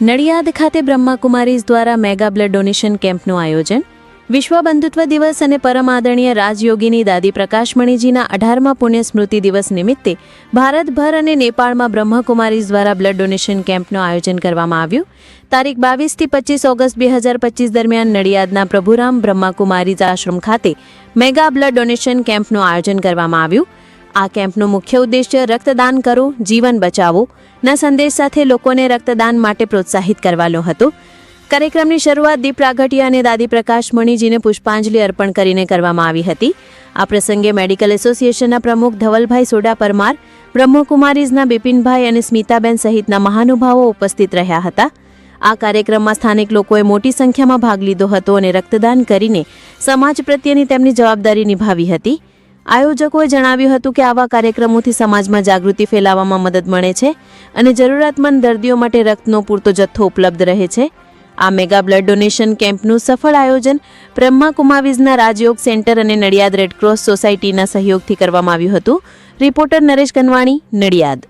નડિયાદ ખાતે બ્રહ્માકુમારીઝ દ્વારા mega blood donation કેમ્પનું આયોજન વિશ્વ બંધુત્વ દિવસ અને પરમ આદરણીય રાજયોગીની દાદી પ્રકાશમણીજીના અઢારમા પુણ્ય સ્મૃતિ દિવસ નિમિત્તે ભારતભર અને નેપાળમાં બ્રહ્માકુમારીઝ દ્વારા બ્લડ ડોનેશન કેમ્પનું આયોજન કરવામાં આવ્યું. તારીખ બાવીસથી પચીસ ઓગસ્ટ બે હજાર પચીસ દરમિયાન નડિયાદના પ્રભુરામ બ્રહ્માકુમારીઝ આશ્રમ ખાતે મેગા બ્લડ ડોનેશન કેમ્પનું આયોજન કરવામાં આવ્યું. આ કેમ્પનો મુખ્ય ઉદ્દેશ્ય રક્તદાન કરો જીવન બચાવો ના સંદેશ સાથે લોકોને રક્તદાન માટે પ્રોત્સાહિત કરવાનો હતો. કાર્યક્રમની શરૂઆત દીપ રાઘટિયા અને દાદી પ્રકાશ મણીજીને પુષ્પાંજલિ અર્પણ કરીને કરવામાં આવી હતી. આ પ્રસંગે મેડિકલ એસોસિએશનના પ્રમુખ ધવલભાઈ સોડા પરમાર બ્રહ્મકુમારીઝના બિપિનભાઈ અને સ્મિતાબેન સહિતના મહાનુભાવો ઉપસ્થિત રહ્યા હતા. આ કાર્યક્રમમાં સ્થાનિક લોકોએ મોટી સંખ્યામાં ભાગ લીધો હતો અને રક્તદાન કરીને સમાજ પ્રત્યેની તેમની જવાબદારી નિભાવી હતી. આયોજકોએ જણાવ્યું હતું કે આવા કાર્યક્રમોથી સમાજમાં જાગૃતિ ફેલાવવામાં મદદ મળે છે અને જરૂરિયાતમંદ દર્દીઓ માટે રક્તનો પૂરતો જથ્થો ઉપલબ્ધ રહે છે. આ મેગા બ્લડ ડોનેશન કેમ્પનું સફળ આયોજન બ્રહ્મા કુમાવીઝના રાજયોગ સેન્ટર અને નડિયાદ રેડક્રોસ સોસાયટીના સહયોગથી કરવામાં આવ્યું હતું. રિપોર્ટર નરેશ કનવાણી, નડિયાદ.